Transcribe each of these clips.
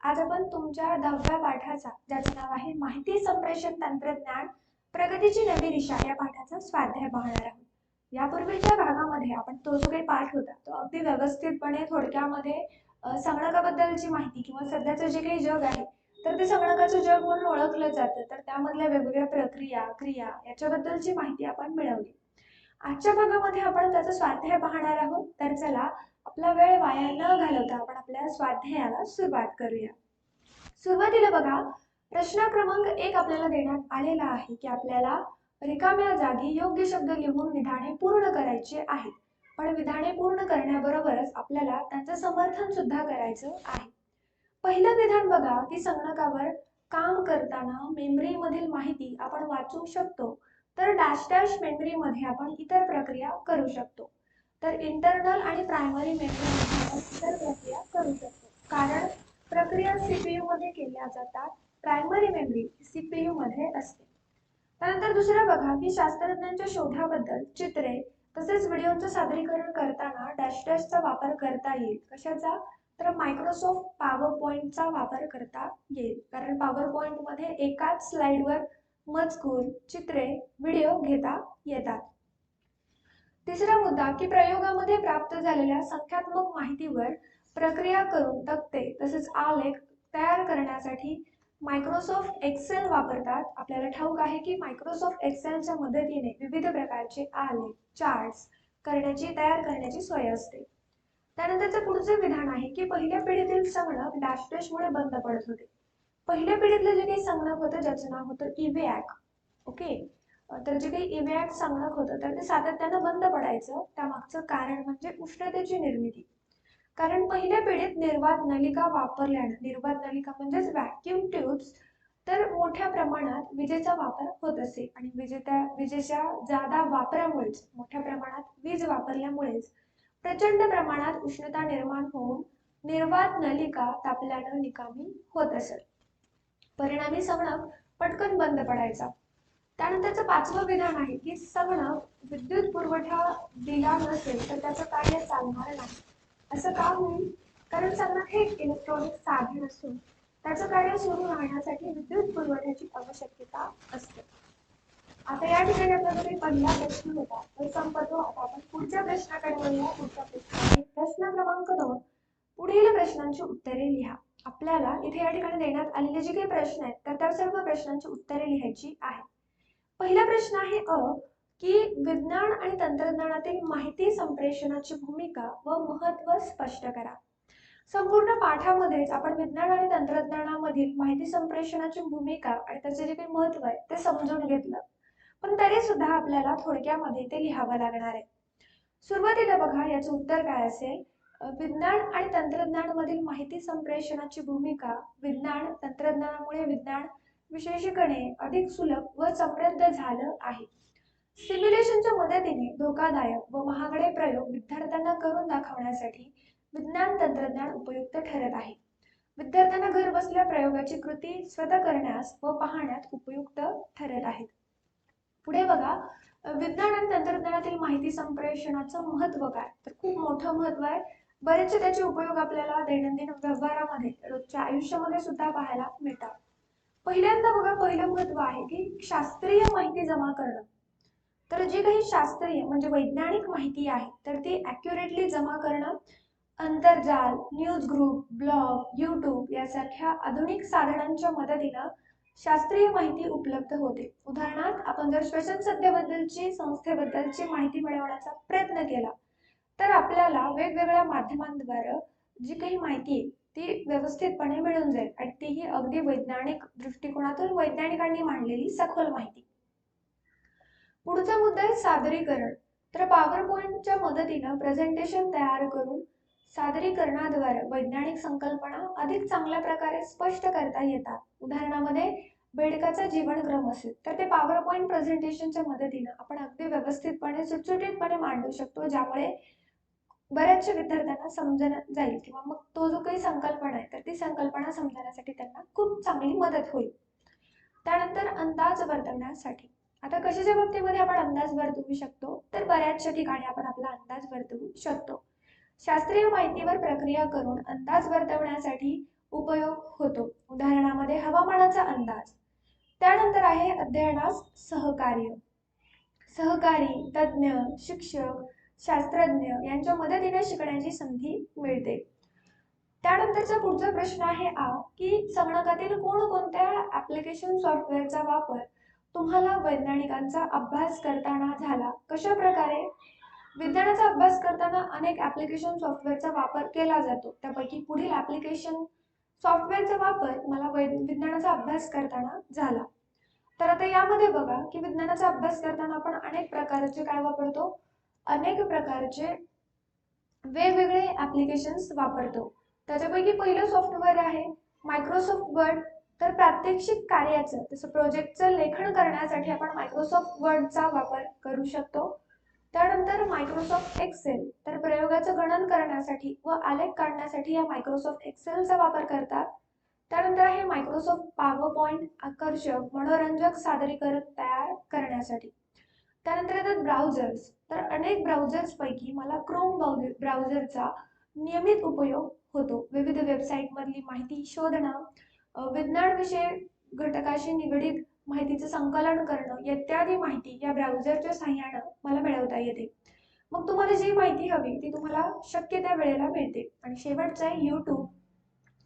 आज आपण तुमच्या दहाव्या पाठाचा ज्याचं नाव आहे माहिती संप्रेषण तंत्रज्ञान प्रगतीची नवी दिशा या पाठाचा स्वाध्याय पाहणार आहोत. यापूर्वीच्या भागामध्ये आपण तो जो काही पाठ होता तो अगदी व्यवस्थितपणे थोडक्यामध्ये संगणकाबद्दलची माहिती किंवा सध्याचं जे काही जग आहे तर ते संगणकाचं जग म्हणून ओळखलं जातं. तर त्यामधल्या वेगवेगळ्या प्रक्रिया क्रिया याच्याबद्दलची माहिती आपण मिळवली. आजच्या भागामध्ये आपण त्याचा स्वाध्याय पाहणार आहोत. तर चला आपला वेळ वाया न घालवता आपण आपल्या स्वाध्यायाला सुरुवात करूया. सुरुवातीला बघा प्रश्न क्रमांक एक आपल्याला देण्यात आलेला आहे की आपल्याला रिकाम्या जागी योग्य शब्द लिहून विधाने पूर्ण करायचे आहेत. पण विधाने पूर्ण करण्याबरोबरच आपल्याला त्यांचं समर्थन सुद्धा करायचं आहे. पहिलं विधान बघा की संगणकावर काम करताना मेमरीमधील माहिती आपण वाचू शकतो तर डॅश डॅश मेमरीमध्ये आपण इतर प्रक्रिया करू शकतो. तर इंटरनल आणि प्रायमरी मेमरीमध्ये इतर प्रक्रिया करू शकतो. कारण प्रक्रिया सीपीयू मध्ये केल्या जातात प्रायमरी मेमरी सीपीयू मध्ये असते. त्यानंतर दुसरं बघा की शास्त्रज्ञांच्या शोधाबद्दल चित्रे तसेच व्हिडिओचं सादरीकरण करताना डॅश डॅशचा वापर करता येईल. कशाचा? तर मायक्रोसॉफ्ट पॉवर पॉईंटचा वापर करता येईल. कारण पॉवर पॉईंटमध्ये एकाच स्लाइडवर मजकूर चित्रे व्हिडिओ घेता येतात. तिसरा मुद्दा की प्रयोगामध्ये प्राप्त झालेल्या संख्यात्मक माहितीवर प्रक्रिया करून तक्ते तसेच आलेख तयार करण्यासाठी मायक्रोसॉफ्ट एक्सेल वापरतात. आपल्याला ठाऊक आहे की मायक्रोसॉफ्ट एक्सेलच्या मदतीने विविध प्रकारचे आलेख चार्ट्स करण्याची तयार करण्याची सोय असते. त्यानंतरचं पुढचं विधान आहे की पहिल्या पिढीतील संगणक डॅश डॅशमुळे बंद पडत होते. पहिल्या पिढीतलं जे काही संगणक होतं ज्याचं नाव होतं इव्हॅक ओके तर जे काही इव्हॅक संगणक होतं. तर ते सातत्यानं बंद पडायचं. त्यामागचं कारण म्हणजे उष्णतेची निर्मिती. कारण पहिल्या पिढीत निर्वात नलिका वापरल्यानं निर्वात नलिका म्हणजेच व्हॅक्यूम ट्यूब्स तर मोठ्या प्रमाणात विजेचा वापर होत असे. आणि विजेत्या विजेच्या जादा वापरामुळेच मोठ्या प्रमाणात वीज वापरल्यामुळेच प्रचंड प्रमाणात उष्णता निर्माण होऊन निर्वात नलिका तापल्यानं निकामी होत असत. परिणामी संगणक पटकन बंद पडायचा. त्यानंतरचं पाचवं विधान आहे की सगळं विद्युत पुरवठा दिला नसेल तर त्याचं कार्य चालणार नाही. असं का होईल? कारण सगळं हे इलेक्ट्रॉनिक साधन असून त्याचं कार्य सुरू राहण्यासाठी विद्युत पुरवठ्याची आवश्यकता असते. आता या ठिकाणी आपल्याकडे पहिला प्रश्न होता तर संपतो. आता आपण पुढच्या प्रश्नाकडे वळूया. पुढचा प्रश्न प्रश्न क्रमांक दोन. पुढील प्रश्नांची उत्तरे लिहा. आपल्याला इथे या ठिकाणी देण्यात आलेले जे काही प्रश्न आहेत तर त्या सर्व प्रश्नांची उत्तरे लिहायची आहेत पहिला प्रश्न आहे अ की विज्ञान आणि तंत्रज्ञानातील माहिती संप्रेषणाची भूमिका व महत्त्व स्पष्ट करा. संपूर्ण पाठामध्येच आपण विज्ञान आणि तंत्रज्ञानामधील माहिती संप्रेषणाची भूमिका आणि त्याचे जे काही महत्त्व आहे ते समजून घेतलं. पण तरी सुद्धा आपल्याला थोडक्यामध्ये ते लिहावं लागणार आहे. सुरुवातीला बघा याचं उत्तर काय असेल? विज्ञान आणि तंत्रज्ञानामधील माहिती संप्रेषणाची भूमिका विज्ञान तंत्रज्ञानामुळे विज्ञान विशेषीकरणे अधिक सुलभ व समृद्ध झालं आहे. सिम्युलेशनच्या मदतीने धोकादायक व महागडे प्रयोग विद्यार्थ्यांना करून दाखवण्यासाठी विज्ञान तंत्रज्ञान उपयुक्त ठरत आहे. विद्यार्थ्यांना घर बसल्या प्रयोगाची कृती स्वतः करण्यास व पाहण्यात उपयुक्त ठरत आहेत पुढे बघा विज्ञान आणि तंत्रज्ञानातील माहिती संप्रेषणाचं महत्त्व काय? तर खूप मोठं महत्त्व आहे. बरेचसे त्याचे उपयोग आपल्याला दैनंदिन व्यवहारामध्ये रोजच्या आयुष्यामध्ये सुद्धा पाहायला मिळतात. पहिल्यांदा बघा पहिलं महत्त्व आहे की शास्त्रीय माहिती जमा करणं. तर जी काही शास्त्रीय म्हणजे वैज्ञानिक माहिती आहे तर ती ॲक्युरेटली जमा करणं. आंतरजाल न्यूज ग्रुप ब्लॉग यूट्यूब यासारख्या आधुनिक साधनांच्या मदतीनं शास्त्रीय माहिती उपलब्ध होते. उदाहरणार्थ आपण जर श्वसन सध्याबद्दलची संस्थेबद्दलची माहिती मिळवण्याचा प्रयत्न केला तर आपल्याला वेगवेगळ्या माध्यमांद्वारे जी काही माहिती आहे ती व्यवस्थितपणे मिळून जाईल. आणि तीही अगदी वैज्ञानिक दृष्टिकोनातून वैज्ञानिकांनी मांडलेली सखोल माहिती. पुढचा मुद्दा आहे सादरीकरण. तर पॉवर पॉईंटच्या मदतीनं प्रेझेंटेशन तयार करून सादरीकरणाद्वारे वैज्ञानिक संकल्पना अधिक चांगल्या प्रकारे स्पष्ट करता येतात. उदाहरणामध्ये बेडकाचा जीवनक्रम असेल तर ते पॉवर पॉईंट प्रेझेंटेशनच्या मदतीनं आपण अगदी व्यवस्थितपणे सुटसुटीतपणे मांडू शकतो ज्यामुळे बऱ्याचशा विद्यार्थ्यांना समजण जाईल किंवा मग तो जो काही संकल्पना आहे तर ती संकल्पना समजण्यासाठी त्यांना खूप चांगली मदत होईल. त्यानंतर अंदाज वर्तवण्यासाठी. आता कशाच्या बाबतीमध्ये आपण अंदाज वर्तवू शकतो? तर बऱ्याचशा ठिकाणी आपण आपला अंदाज वर्तवू शकतो. शास्त्रीय माहितीवर प्रक्रिया करून अंदाज वर्तवण्यासाठी उपयोग होतो. उदाहरणामध्ये हवामानाचा अंदाज. त्यानंतर आहे अध्ययनास सहकार्य. सहकारी तज्ज्ञ शिक्षक शास्त्रज्ञ यांच्या मदतीने शिकण्याची संधी मिळते. त्यानंतरचा पुढचा प्रश्न आहे आ की संगणकातील कोणकोणत्या ऍप्लिकेशन सॉफ्टवेअरचा वापर तुम्हाला वैज्ञानिकांचा अभ्यास करताना झाला? कशा प्रकारे? विज्ञानाचा अभ्यास करताना अनेक ऍप्लिकेशन सॉफ्टवेअरचा वापर केला जातो. त्यापैकी पुढील ऍप्लिकेशन सॉफ्टवेअरचा वापर मला वै विज्ञानाचा अभ्यास करताना झाला. तर आता यामध्ये बघा की विज्ञानाचा अभ्यास करताना आपण अनेक प्रकारचे काय वापरतो? अनेक प्रकारचे वेगवेगळे ॲप्लिकेशन्स वापरतो. त्याच्यापैकी पहिलं सॉफ्टवेअर आहे मायक्रोसॉफ्ट वर्ड तर प्रात्यक्षिक कार्याचं तसं प्रोजेक्टचं लेखन करण्यासाठी आपण मायक्रोसॉफ्ट वर्डचा वापर करू शकतो. त्यानंतर मायक्रोसॉफ्ट एक्सेल तर प्रयोगाचं गणन करण्यासाठी व आलेख काढण्यासाठी या मायक्रोसॉफ्ट एक्सेलचा वापर करतात. त्यानंतर आहे मायक्रोसॉफ्ट पॉवर पॉईंट आकर्षक मनोरंजक सादरीकरण तयार करण्यासाठी. त्यानंतर येतात ब्राउझर्स तर अनेक ब्राउझर्सपैकी मला क्रोम ब्राउझरचा नियमित उपयोग होतो. विविध वेबसाईटमधली माहिती शोधणं विज्ञानविषयक घटकाशी निगडीत माहितीचं संकलन करणं इत्यादी माहिती या ब्राउझरच्या सहाय्यानं मला मिळवता येते. मग तुम्हाला जी माहिती हवी ती तुम्हाला शक्य त्या वेळेला मिळते. आणि शेवटचं आहे यूट्यूब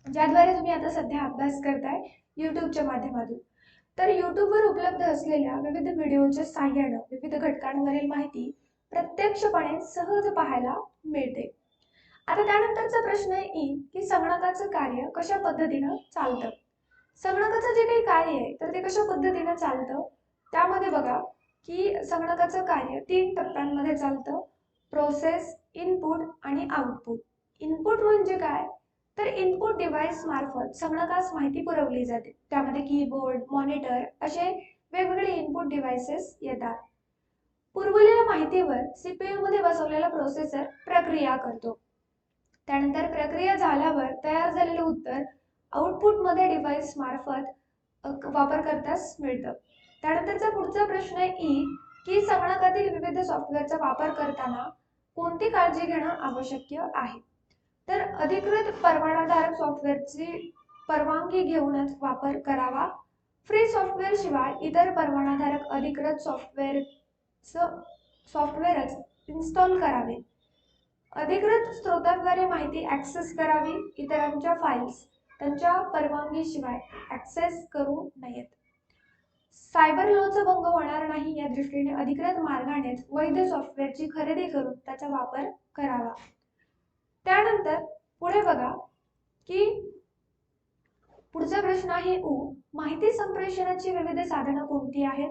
ज्याद्वारे तुम्ही आता सध्या अभ्यास करताय यूट्यूबच्या माध्यमातून. तर यूट्यूबवर उपलब्ध असलेल्या विविध व्हिडिओच्या साह्यानं विविध घटकांवरील माहिती प्रत्यक्षपणे सहज पाहायला मिळते. आता त्यानंतरचा प्रश्न येईल ई की संगणकाचं कार्य कशा पद्धतीनं चालतं? संगणकाचं जे काही कार्य आहे तर ते कशा पद्धतीनं चालतं? त्यामध्ये बघा की संगणकाचं कार्य तीन टप्प्यांमध्ये चालतं. प्रोसेस इनपुट आणि आउटपुट इनपुट म्हणजे काय? तर इनपुट डिव्हाइस मार्फत संगणकास माहिती पुरवली जाते. त्यामध्ये कीबोर्ड मॉनिटर असे वेगवेगळे इनपुट डिव्हाइसेस येतात. पुरवलेल्या माहितीवर सीपीयू मध्ये बसवलेला प्रोसेसर प्रक्रिया करतो. त्यानंतर प्रक्रिया झाल्यावर तयार झालेलं उत्तर आउटपुटमध्ये डिव्हाइस मार्फत वापरकर्त्यास मिळतं. त्यानंतरचा पुढचा प्रश्न आहे ई की संगणकातील विविध सॉफ्टवेअरचा वापर करताना कोणती काळजी घेणं आवश्यक आहे? तर अधिकृत परवानाधारक सॉफ्टवेअरची परवानगी घेऊनच वापर करावा. फ्री सॉफ्टवेअर शिवाय इतर परवानाधारक अधिकृत सॉफ्टवेअरचं सॉफ्टवेअरच इन्स्टॉल करावे. अधिकृत स्रोताद्वारे माहिती ॲक्सेस करावी इतरांच्या फाईल्स त्यांच्या परवानगीशिवाय ॲक्सेस करू नयेत. सायबर लॉचा भंग होणार नाही या दृष्टीने अधिकृत मार्गानेच वैध सॉफ्टवेअरची खरेदी करून त्याचा वापर करावा. त्यानंतर पुढे बघा की पुढचा प्रश्न आहे उ. माहिती संप्रेषणाची विविध साधनं कोणती आहेत?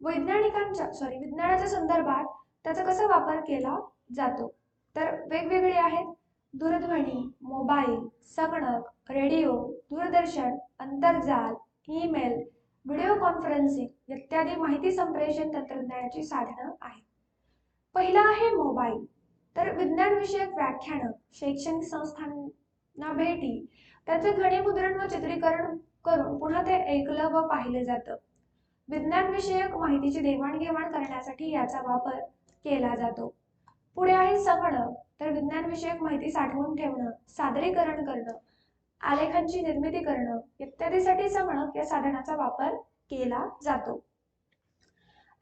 वैज्ञानिकांच्या सॉरी विज्ञानाच्या संदर्भात त्याचा कसा वापर केला जातो? तर वेगवेगळे आहेत. दूरध्वनी मोबाईल संगणक रेडिओ दूरदर्शन अंतर्जाल ईमेल व्हिडिओ कॉन्फरन्सिंग इत्यादी माहिती संप्रेषण तंत्रज्ञानाची साधनं आहेत. पहिला आहे मोबाईल. तर विज्ञान विषयक व्याख्यानं शैक्षणिक संस्थांना भेटी त्याचे ध्वनिमुद्रण व चित्रीकरण करून पुन्हा ते ऐकलं व पाहिलं जातं. विज्ञान विषयक माहितीची देवाणघेवाण करण्यासाठी याचा वापर केला जातो. पुढे आहे संगणक तर विज्ञान विषयक माहिती साठवून ठेवणं सादरीकरण करणं आलेखांची निर्मिती करणं इत्यादीसाठी संगणक या साधनाचा वापर केला जातो.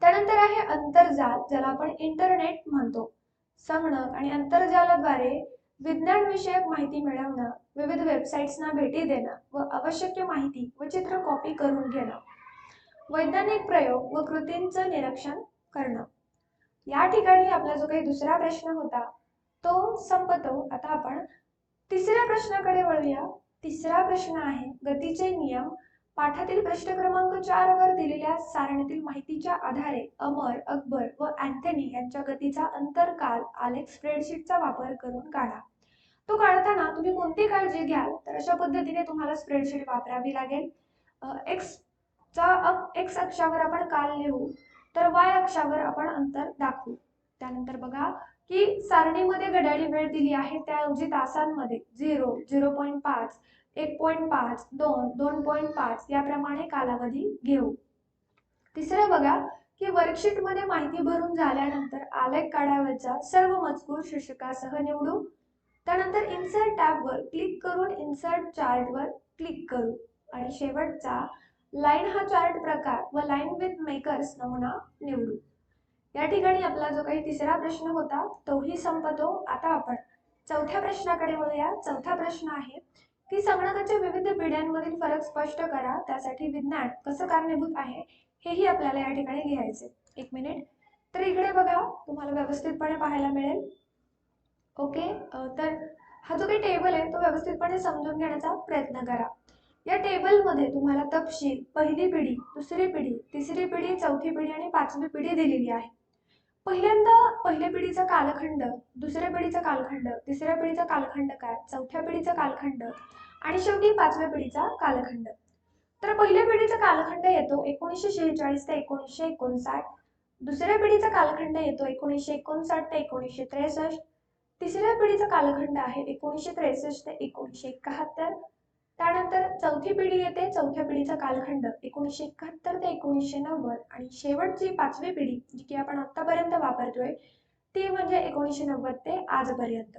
त्यानंतर आहे अंतर्जाल ज्याला आपण इंटरनेट म्हणतो. संगणक आणि अंतर्जालाद्वारे विज्ञान विषयक माहिती मिळवणं विविध वेबसाईट्सना भेटी देणं व आवश्यक माहिती व चित्र कॉपी करून घेणं. वैज्ञानिक प्रयोग व कृतींचं निरीक्षण करणं. या ठिकाणी आपला जो काही दुसरा प्रश्न होता तो संपतो. आता आपण तिसऱ्या प्रश्नाकडे वळूया. तिसरा प्रश्न आहे गतीचे नियम पाठातील प्रश्न क्रमांक चार वर दिलेल्या सारणीतील माहितीच्या आधारे अमर अकबर व अँथनी यांच्या गतीचा अंतरकाल आलेख स्प्रेडशीटचा वापर करून काढा. तो काढताना तुम्ही कोणती काळजी घ्याल? तर अशा पद्धतीने तुम्हाला स्प्रेडशीट वापरावी लागेल. एक्स चा एक्स अक्षावर आपण काल लिहू तर वाय अक्षावर आपण अंतर दाखवू. त्यानंतर बघा की सारणीमध्ये घड्याळी वेळ दिली आहे त्याऐवजी तासांमध्ये झिरो झिरो पॉईंट पाच एक पॉईंट पाच दोन दोन पॉईंट पाच याप्रमाणे कालावधी घेऊ. तिसरं बघा की वर्कशीटमध्ये माहिती भरून झाल्यानंतर आलेख काढावयाचा सर्व मजकूर शीर्षकासह निवडू. त्यानंतर इन्सर्ट टॅबवर क्लिक करून इन्सर्ट चार्टवर क्लिक करू. आणि शेवटचा लाईन हा चार्ट प्रकार व लाईन विथ मेकर्स नमुना निवडू. या ठिकाणी आपला जो काही तिसरा प्रश्न होता तोही संपतो. आता आपण चौथ्या प्रश्नाकडे वळूया. चौथा प्रश्न आहे की संगणकाच्या विविध पिढ्यांमधील फरक स्पष्ट करा त्यासाठी विज्ञान कसं कारणीभूत आहे हेही आपल्याला या ठिकाणी लिहायचे एक मिनिट. तर इकडे बघा तुम्हाला व्यवस्थितपणे पाहायला मिळेल. ओके तर हा जो काही टेबल आहे तो व्यवस्थितपणे समजून घेण्याचा प्रयत्न करा. या टेबलमध्ये तुम्हाला तपशील पहिली पिढी दुसरी पिढी तिसरी पिढी चौथी पिढी आणि पाचवी पिढी दिलेली आहे. पहिल्यांदा पहिल्या पिढीचा कालखंड दुसऱ्या पिढीचा कालखंड तिसऱ्या पिढीचा कालखंड काय चौथ्या पिढीचा कालखंड आणि शेवटी पाचव्या पिढीचा कालखंड. तर पहिल्या पिढीचा कालखंड येतो एकोणीसशे शेहेचाळीस ते एकोणीसशे एकोणसाठ दुसऱ्या पिढीचा कालखंड येतो एकोणीसशे एकोणसाठ ते एकोणीसशे त्रेसष्ट तिसऱ्या पिढीचा कालखंड आहे एकोणीसशे त्रेसष्ट ते एकोणीसशे एकाहत्तर त्यानंतर चौथी पिढी येते. चौथ्या पिढीचा कालखंड एकोणीसशे एकाहत्तर ते एकोणीसशे नव्वद आणि शेवटची पाचवी पिढी जी की आपण आतापर्यंत वापरतोय ती म्हणजे एकोणीसशे नव्वद ते आजपर्यंत.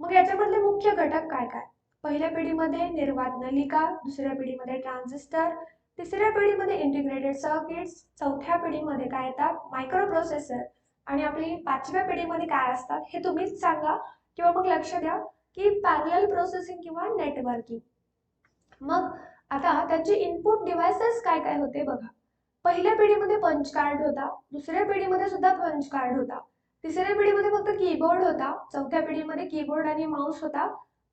मग याच्यामधले मुख्य घटक काय काय? पहिल्या पिढीमध्ये निर्वात नलिका दुसऱ्या पिढीमध्ये ट्रान्झिस्टर तिसऱ्या पिढीमध्ये इंटिग्रेटेड सर्किट्स चौथ्या पिढीमध्ये काय येतात? मायक्रो प्रोसेसर आणि आपली पाचव्या पिढीमध्ये काय असतात हे तुम्हीच सांगा किंवा मग लक्ष द्या की पॅरल प्रोसेसिंग किंवा नेटवर्किंग. मग आता त्यांचे इनपुट डिव्हायसेस काय काय होते बघा. पहिल्या पिढीमध्ये पंच कार्ड होता दुसऱ्या पिढीमध्ये सुद्धा पंच कार्ड होता तिसऱ्या पिढीमध्ये फक्त कीबोर्ड होता चौथ्या पिढीमध्ये कीबोर्ड आणि माऊस होता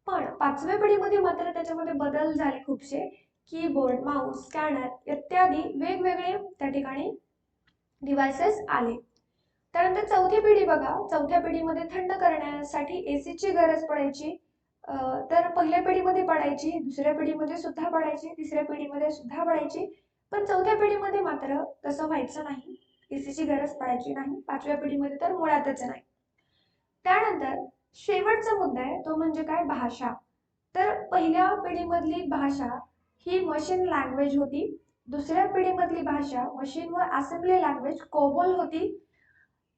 पण पाचव्या पिढीमध्ये मात्र त्याच्यामध्ये बदल झाले खूपसे. कीबोर्ड माऊस स्कॅनर इत्यादी वेगवेगळे त्या ठिकाणी डिव्हायसेस आले. त्यानंतर चौथी पिढी बघा चौथ्या पिढीमध्ये थंड करण्यासाठी एसीची गरज पडायची. तर पहिल्या पिढीमध्ये पडायची दुसऱ्या पिढीमध्ये सुद्धा पडायची तिसऱ्या पिढीमध्ये सुद्धा पडायची. पण चौथ्या पिढीमध्ये मात्र तसं व्हायचं नाही. एसीची गरज पडायची नाही. पाचव्या पिढीमध्ये तर मुळातच नाही. त्यानंतर शेवटचा मुद्दा आहे तो म्हणजे काय? भाषा. तर पहिल्या पिढीमधली भाषा ही मशीन लँग्वेज होती. दुसऱ्या पिढीमधली भाषा मशीन व असेंब्ली लँग्वेज कोबोल होती.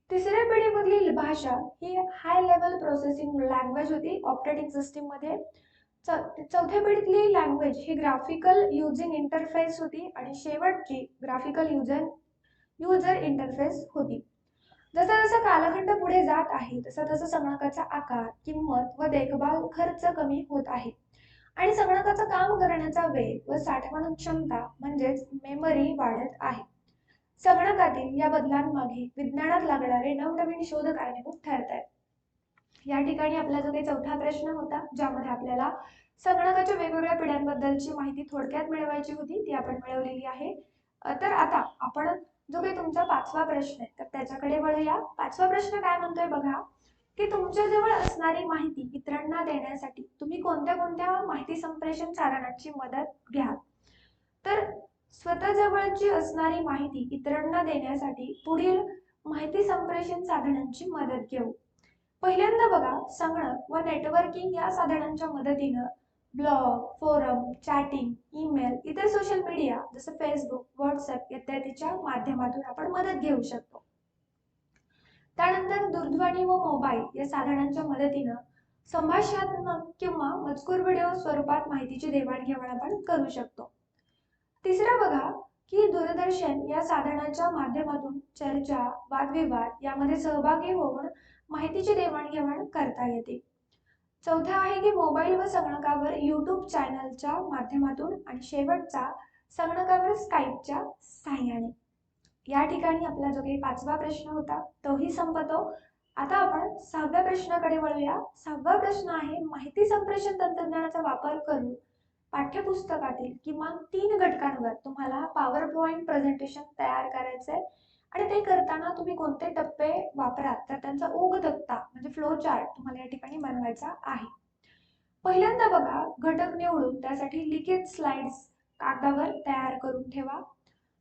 तिसऱ्या पिढीमधली भाषा ही हाय लेवल प्रोसेसिंग लँग्वेज होती ऑपरेटिंग सिस्टीम मध्ये चौथ्या पिढीतली लँग्वेज ही ग्राफिकल युजिंग इंटरफेस होती आणि शेवटची ग्राफिकल युजर युजर इंटरफेस होती. जसा जसा कालखंड पुढे जात आहे तसा तसा संगणकाचा आकार किंमत व देखभाल खर्च कमी होत आहे. आणि संगणकाचं काम करण्याचा वेग व साठवण क्षमता म्हणजेच मेमरी वाढत आहे. संगणकातील या बदलांमागे विज्ञानात लागणारे नवनवीन शोध कारणीभूत ठरत आहेत या ठिकाणी आपला जो काही चौथा प्रश्न होता ज्यामध्ये आपल्याला संगणकाच्या वेगवेगळ्या पिढ्यांबद्दलची माहिती थोडक्यात मिळवायची होती ती आपण मिळवलेली आहे. तर आता आपण जो काही तुमचा पाचवा प्रश्न आहे तर त्याच्याकडे वळूया. पाचवा प्रश्न काय म्हणतोय बघा की तुमच्याजवळ असणारी माहिती इतरांना देण्यासाठी तुम्ही कोणत्या कोणत्या माहिती संप्रेषण साधनांची मदत घ्याल? तर स्वतःजवळची असणारी माहिती इतरांना देण्यासाठी पुढील माहिती संप्रेषण साधनांची मदत घेऊ. पहिल्यांदा बघा संगणक व नेटवर्किंग या साधनांच्या मदतीनं ब्लॉग फोरम चॅटिंग ईमेल इतर सोशल मीडिया जसं फेसबुक व्हॉट्सअप इत्यादीच्या माध्यमातून आपण मदत घेऊ शकतो. त्यानंतर दूरध्वनी व मोबाईल या साधनांच्या मदतीनं संभाषणात्मक किंवा मजकूर व्हिडिओ स्वरूपात माहितीची देवाणघेवाण आपण करू शकतो. तिसरं बघा की दूरदर्शन या साधनाच्या माध्यमातून चर्चा वादविवाद यामध्ये सहभागी होऊन माहितीची देवाणघेवाण करता येते. चौथा आहे की मोबाईल व संगणकावर यूट्यूब चॅनलच्या माध्यमातून आणि शेवटचा संगणकावर स्काईपच्या सहाय्याने या ठिकाणी आपला जो काही पाचवा प्रश्न होता तोही संपतो. आता आपण सहाव्या प्रश्नाकडे वळूया. सहावा प्रश्न आहे माहिती संप्रेषण तंत्रज्ञानाचा वापर करून पाठ्यपुस्तकातील किमान तीन घटकांवर तुम्हाला पॉवर पॉईंट प्रेझेंटेशन तयार करायचं आहे आणि ते करताना तुम्ही कोणते टप्पे वापरात? तर त्यांचा ओघ दत्ता म्हणजे फ्लो चार्ट तुम्हाला या ठिकाणी बनवायचा आहे. पहिल्यांदा बघा घटक निवडून त्यासाठी लिखित स्लाइड्स कागदावर तयार करून ठेवा.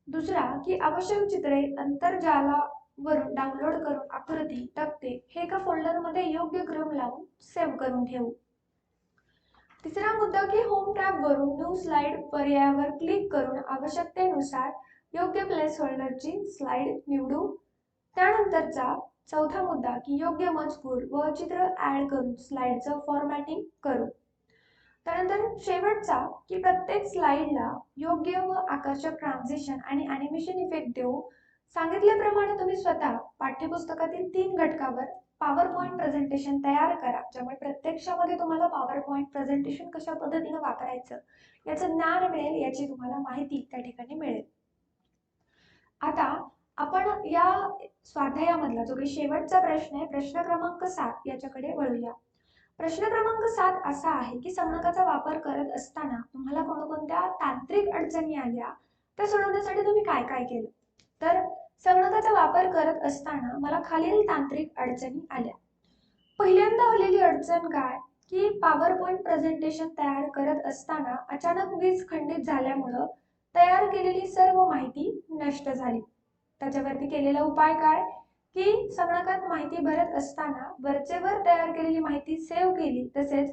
दुसरा की आवश्यक चित्रे अंतर्जालावरून डाउनलोड करून आकृती तक्ते हे एका फोल्डरमध्ये योग्य क्रम लावून सेव्ह करून ठेवू. तिसरा मुद्दा की होम टॅबवरून न्यू स्लाइड पर्यायावर क्लिक करून आवश्यकतेनुसार योग्य प्लेस होल्डरची स्लाइड निवडू. त्यानंतरचा चौथा मुद्दा की योग्य मजकूर व चित्र ऍड करून स्लाइडचं फॉर्मॅटिंग करू. त्यानंतर शेवटचा की प्रत्येक स्लाइडला योग्य व आकर्षक ट्रान्झिशन आणि अॅनिमेशन इफेक्ट देऊ. सांगितल्याप्रमाणे तुम्ही स्वतः पाठ्यपुस्तकातील तीन घटकावर पॉवर पॉईंट प्रेझेंटेशन तयार करा ज्यामुळे प्रत्यक्षामध्ये तुम्हाला पॉवर पॉईंट प्रेझेंटेशन कशा पद्धतीने वापरायचं याचं ज्ञान मिळेल याची तुम्हाला माहिती त्या ठिकाणी मिळेल. आता आपण या स्वाध्यायामधला जो काही शेवटचा प्रश्न आहे प्रश्न क्रमांक सात याच्याकडे वळूया. प्रश्न क्रमांक सात असा आहे की संगणकाचा वापर करत असताना तुम्हाला कोणकोणत्या तांत्रिक अडचणी आल्या? त्या सोडवण्यासाठी तुम्ही काय काय केलं? तर संगणकाचा वापर करत असताना मला खालील तांत्रिक अडचणी आल्या. पहिल्यांदा आलेली अडचण काय? की पॉवर पॉईंट प्रेझेंटेशन तयार करत असताना अचानक वीज खंडित झाल्यामुळं केलेली सर्व माहिती नष्ट झाली. त्याच्यावरती केलेला उपाय काय? की संगणकात माहिती भरत असताना वरचेवर तयार केलेली माहिती सेव्ह केली तसेच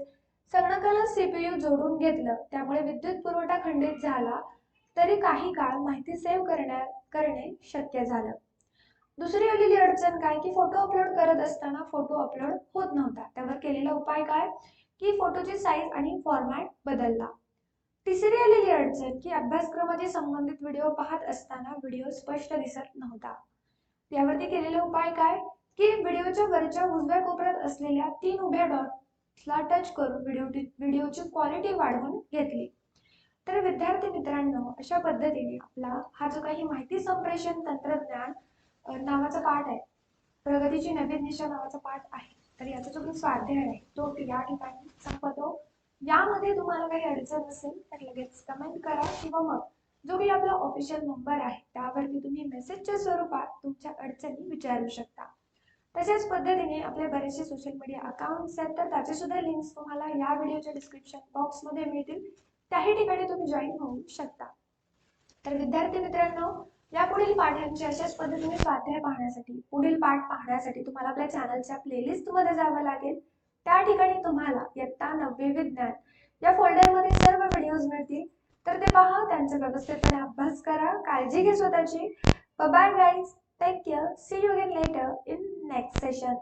संगणकाला सीपीयू जोडून घेतलं त्यामुळे विद्युत पुरवठा खंडित झाला तरी काही काळ माहिती सेव्ह करण्या करणे शक्य झालं. दुसरी आलेली अडचण काय? की फोटो अपलोड करत असताना फोटो अपलोड होत नव्हता. त्यावर केलेला उपाय काय? की फोटोची साईज आणि फॉर्मॅट बदलला. तिसरी आलेली अडचण की अभ्यासक्रमाचे संबंधित व्हिडिओ पाहत असताना व्हिडिओ स्पष्ट दिसत नव्हता. त्यावरती केलेला उपाय काय? की व्हिडिओच्या वरच्या उजव्या कोपऱ्यात असलेल्या तीन उभ्या डॉटला टच करून व्हिडिओ व्हिडिओची क्वालिटी वाढवून घेतली. तर विद्यार्थी मित्रांनो अशा पद्धतीने आपला हा जो काही माहिती संप्रेषण तंत्रज्ञान नावाचा पाठ आहे प्रगतीची नवीन दिशा नावाचा पाठ आहे तर याचा जो काही स्वाध्याय आहे. तो या ठिकाणी संपतो. यामध्ये तुम्हाला काही अडचण असेल तर लगेच कमेंट करा किंवा मग जो काही आपला ऑफिशियल नंबर आहे त्यावरती तुम्ही मेसेजच्या स्वरूपात तुमच्या अडचणी विचारू शकता. तशाच पद्धतीने आपले बरेचसे सोशल मीडिया अकाउंट्स आहेत तर त्याचे सुद्धा लिंक्स तुम्हाला या व्हिडिओच्या डिस्क्रिप्शन बॉक्समध्ये मिळतील. त्याही ठिकाणी तुम्ही जॉईन होऊ शकता. तर विद्यार्थी मित्रांनो या पुढील पाठांची अशाच पद्धतीने स्वाध्याय पाहण्यासाठी पुढील पाठ पाहण्यासाठी तुम्हाला आपल्या चॅनलच्या प्लेलिस्टमध्ये जावं लागेल. त्या ठिकाणी तुम्हाला इयत्ता नववी विज्ञान या फोल्डरमध्ये सर्व व्हिडिओज मिळतील. तर ते पहा त्यांचा व्यवस्थितपणे अभ्यास करा काळजी घे स्वतःची. Bye guys take care see you again later in next session